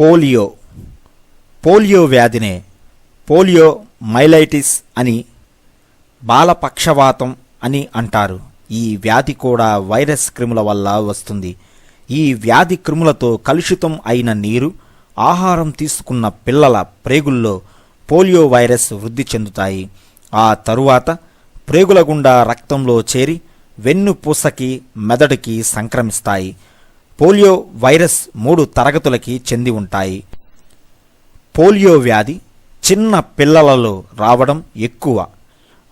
Polio polio వ్యాధినే poliomyelitis అని బాలపక్షవాతం అని అంటారు. ఈ వ్యాధి కూడా వైరస్ క్రిముల వల్ల వస్తుంది. ఈ వ్యాధి క్రిములతో కలుషితం అయిన నీరు ఆహారం తీసుకున్న పిల్లల ప్రేగుల్లో పోలియో వైరస్ వృద్ధి చెందుతాయి. ఆ తరువాత ప్రేగుల గుండా రక్తంలో చేరి వెన్నుపూసకి మెదడుకి సంక్రమిస్తాయి. పోలియో వైరస్ మూడు తరగతులకి చెంది ఉంటాయి. పోలియో వ్యాధి చిన్న పిల్లలలో రావడం ఎక్కువ.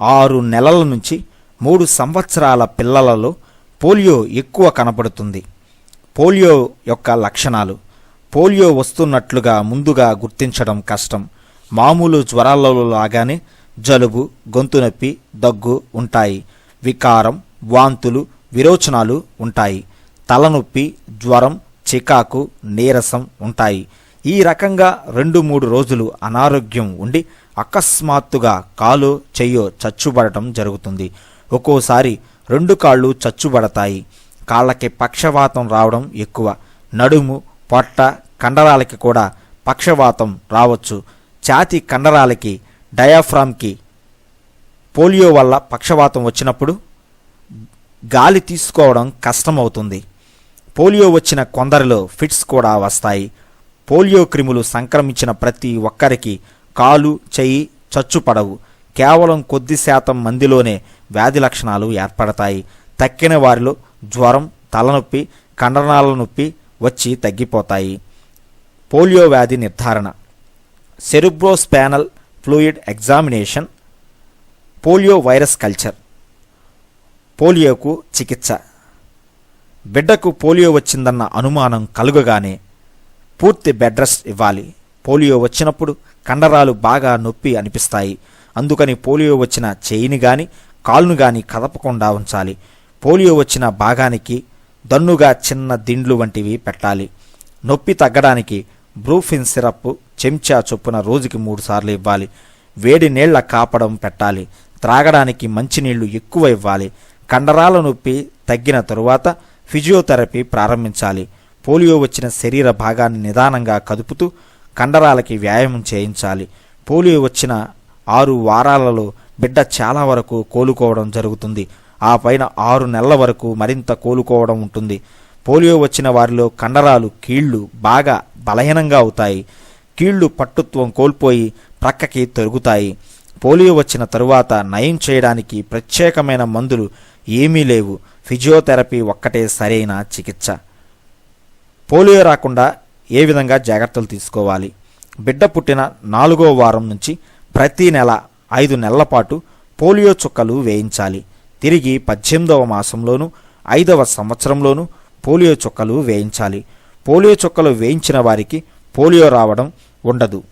ఆరు నెలల నుంచి మూడు సంవత్సరాల పిల్లలలో పోలియో ఎక్కువ కనపడుతుంది. పోలియో యొక్క లక్షణాలు పోలియో వస్తున్నట్లుగా ముందుగా గుర్తించడం కష్టం. మామూలు జ్వరాలలో లాగానే జలుబు గొంతు నొప్పి దగ్గు ఉంటాయి. వికారం వాంతులు విరోచనాలు ఉంటాయి. తలనొప్పి జ్వరం చికాకు నీరసం ఉంటాయి. ఈ రకంగా రెండు మూడు రోజులు అనారోగ్యం ఉండి అకస్మాత్తుగా కాలు చెయ్యో చచ్చుబడటం జరుగుతుంది. ఒక్కోసారి రెండు కాళ్ళు చచ్చుబడతాయి. కాళ్ళకి పక్షవాతం రావడం ఎక్కువ. నడుము పొట్ట కండరాలకి కూడా పక్షవాతం రావచ్చు. ఛాతి కండరాలకి డయాఫ్రామ్కి పోలియో వల్ల పక్షవాతం వచ్చినప్పుడు గాలి తీసుకోవడం కష్టమవుతుంది. పోలియో వచ్చిన కొందరిలో ఫిట్స్ కూడా వస్తాయి. పోలియో క్రిములు సంక్రమించిన ప్రతి ఒక్కరికి కాలు చెయ్యి చచ్చుపడవు కేవలం కొద్ది శాతం మందిలోనే వ్యాధి లక్షణాలు ఏర్పడతాయి. తక్కిన వారిలో జ్వరం తలనొప్పి కండరాల నొప్పి వచ్చి తగ్గిపోతాయి. పోలియో వ్యాధి నిర్ధారణ. Cerebrospinal fluid examination polio virus culture పోలియోకు చికిత్స. బిడ్డకు పోలియో వచ్చిందన్న అనుమానం కలుగగానే పూర్తి బెడ్ రెస్ట్ ఇవ్వాలి. పోలియో వచ్చినప్పుడు కండరాలు బాగా నొప్పి అనిపిస్తాయి. అందుకని పోలియో వచ్చిన చేయిని గాని కాలును గాని కదపకుండా ఉంచాలి. పోలియో వచ్చిన భాగానికి దన్నుగా చిన్న దిండ్లు వంటివి పెట్టాలి. నొప్పి తగ్గడానికి బ్రూఫిన్ సిరప్ చెంచా చొప్పున రోజుకి మూడుసార్లు ఇవ్వాలి. వేడి నీళ్ళ కాపడం పెట్టాలి. త్రాగడానికి మంచినీళ్ళు ఎక్కువ ఇవ్వాలి. కండరాల నొప్పి తగ్గిన తరువాత ఫిజియోథెరపీ ప్రారంభించాలి. పోలియో వచ్చిన శరీర భాగాన్ని నిదానంగా కదుపుతూ కండరాలకి వ్యాయామం చేయించాలి. పోలియో వచ్చిన ఆరు వారాలలో బిడ్డ చాలా వరకు కోలుకోవడం జరుగుతుంది. ఆ పైన ఆరు నెలల వరకు మరింత కోలుకోవడం ఉంటుంది. పోలియో వచ్చిన వారిలో కండరాలు కీళ్ళు బాగా బలహీనంగా అవుతాయి. కీళ్ళు పట్టుత్వం కోల్పోయి ప్రక్కకి తొరుగుతాయి. పోలియో వచ్చిన తరువాత నయం చేయడానికి ప్రత్యేకమైన మందులు ఏమీ లేవు. ఫిజియోథెరపీ ఒక్కటే సరైన చికిత్స. పోలియో రాకుండా ఏ విధంగా జాగ్రత్తలు తీసుకోవాలి? బిడ్డ పుట్టిన నాలుగో వారం నుంచి ప్రతి నెల ఐదు నెలల పాటు పోలియో చుక్కలు వేయించాలి. తిరిగి పద్దెనిమిదవ మాసంలోనూ ఐదవ సంవత్సరంలోనూ పోలియో చుక్కలు వేయించాలి. పోలియో చుక్కలు వేయించిన వారికి పోలియో రావడం ఉండదు.